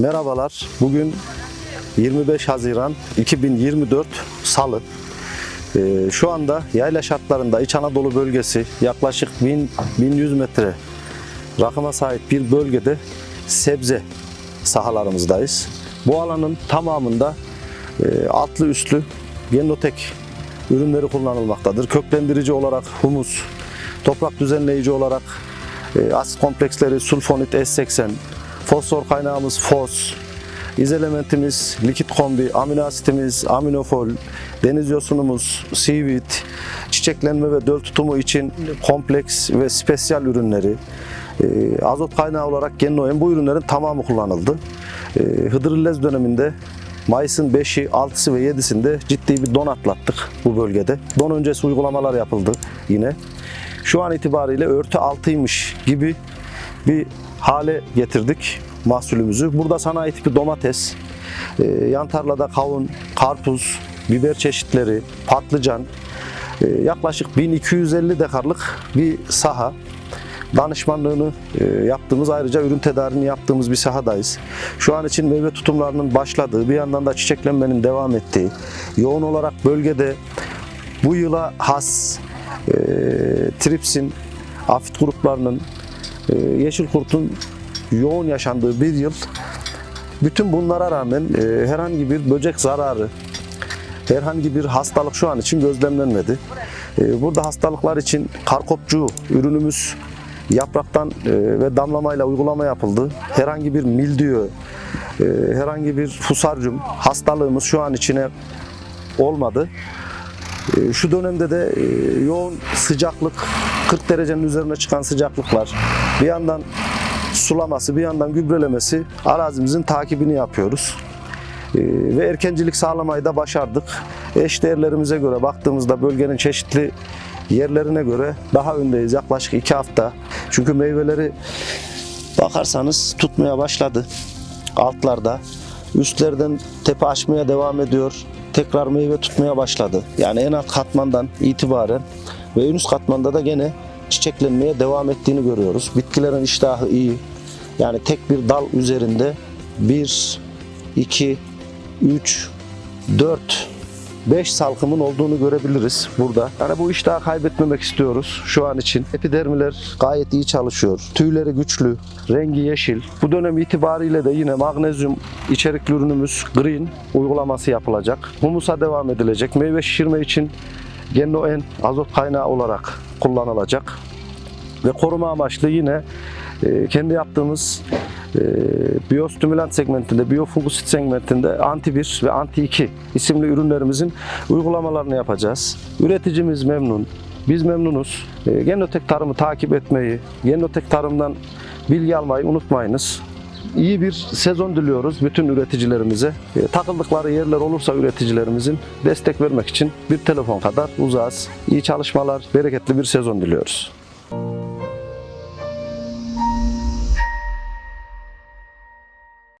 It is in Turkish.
Merhabalar. Bugün 25 Haziran 2024 Salı. Ee, şu anda yayla şartlarında İç Anadolu bölgesi yaklaşık 1000 1100 metre rakıma sahip bir bölgede sebze sahalarımızdayız. Bu alanın tamamında e, altlı üstlü genotek ürünleri kullanılmaktadır. Köklendirici olarak humus, toprak düzenleyici olarak e, asit kompleksleri sulfonit S80, fosfor kaynağımız fos, iz elementimiz likit kombi, amino asitimiz aminofol, deniz yosunumuz seaweed, çiçeklenme ve döl tutumu için kompleks ve spesyal ürünleri, e, azot kaynağı olarak gennoen bu ürünlerin tamamı kullanıldı. E, döneminde Mayıs'ın 5'i, 6'sı ve 7'sinde ciddi bir don atlattık bu bölgede. Don öncesi uygulamalar yapıldı yine. Şu an itibariyle örtü altıymış gibi bir hale getirdik mahsulümüzü. Burada sanayi tipi domates, e, yan tarlada kavun, karpuz, biber çeşitleri, patlıcan, e, yaklaşık 1250 dekarlık bir saha danışmanlığını e, yaptığımız ayrıca ürün tedariğini yaptığımız bir sahadayız. Şu an için meyve tutumlarının başladığı, bir yandan da çiçeklenmenin devam ettiği, yoğun olarak bölgede bu yıla has e, tripsin, afit gruplarının, yeşil kurtun yoğun yaşandığı bir yıl. Bütün bunlara rağmen e, herhangi bir böcek zararı, herhangi bir hastalık şu an için gözlemlenmedi. E, Burada hastalıklar için karkopcu ürünümüz yapraktan e, ve damlamayla uygulama yapıldı. Herhangi bir mildiyo, herhangi bir fusaryum hastalığımız şu an içine olmadı. Şu dönemde de yoğun sıcaklık, 40 derecenin üzerine çıkan sıcaklıklar, bir yandan sulaması, bir yandan gübrelemesi arazimizin takibini yapıyoruz. E, Ve erkencilik sağlamayı da başardık. Eş değerlerimize göre baktığımızda bölgenin çeşitli yerlerine göre daha öndeyiz yaklaşık iki hafta. Çünkü meyveleri bakarsanız tutmaya başladı altlarda. Üstlerden tepe açmaya devam ediyor. Tekrar meyve tutmaya başladı. Yani en alt katmandan itibaren ve en üst katmanda da gene çiçeklenmeye devam ettiğini görüyoruz. Bitkilerin iştahı iyi. Yani tek bir dal üzerinde 1, 2, 3, 4, 5 salkımın olduğunu görebiliriz burada. Yani bu iştahı kaybetmemek istiyoruz şu an için. Epidermiler gayet iyi çalışıyor. Tüyleri güçlü, rengi yeşil. Bu dönem itibariyle de yine magnezyum içerikli ürünümüz green uygulaması yapılacak. Humusa devam edilecek. Meyve şişirme için Gennoen azot kaynağı olarak kullanılacak. Ve koruma amaçlı yine e, kendi yaptığımız e, biyostimülant segmentinde, biyofungusit segmentinde anti 1 ve anti 2 isimli ürünlerimizin uygulamalarını yapacağız. Üreticimiz memnun, biz memnunuz. E, Genotek tarımı takip etmeyi, Genotek tarımdan bilgi almayı unutmayınız. İyi bir sezon diliyoruz bütün üreticilerimize. E, Takıldıkları yerler olursa üreticilerimizin destek vermek için bir telefon kadar uzağız. İyi çalışmalar, bereketli bir sezon diliyoruz.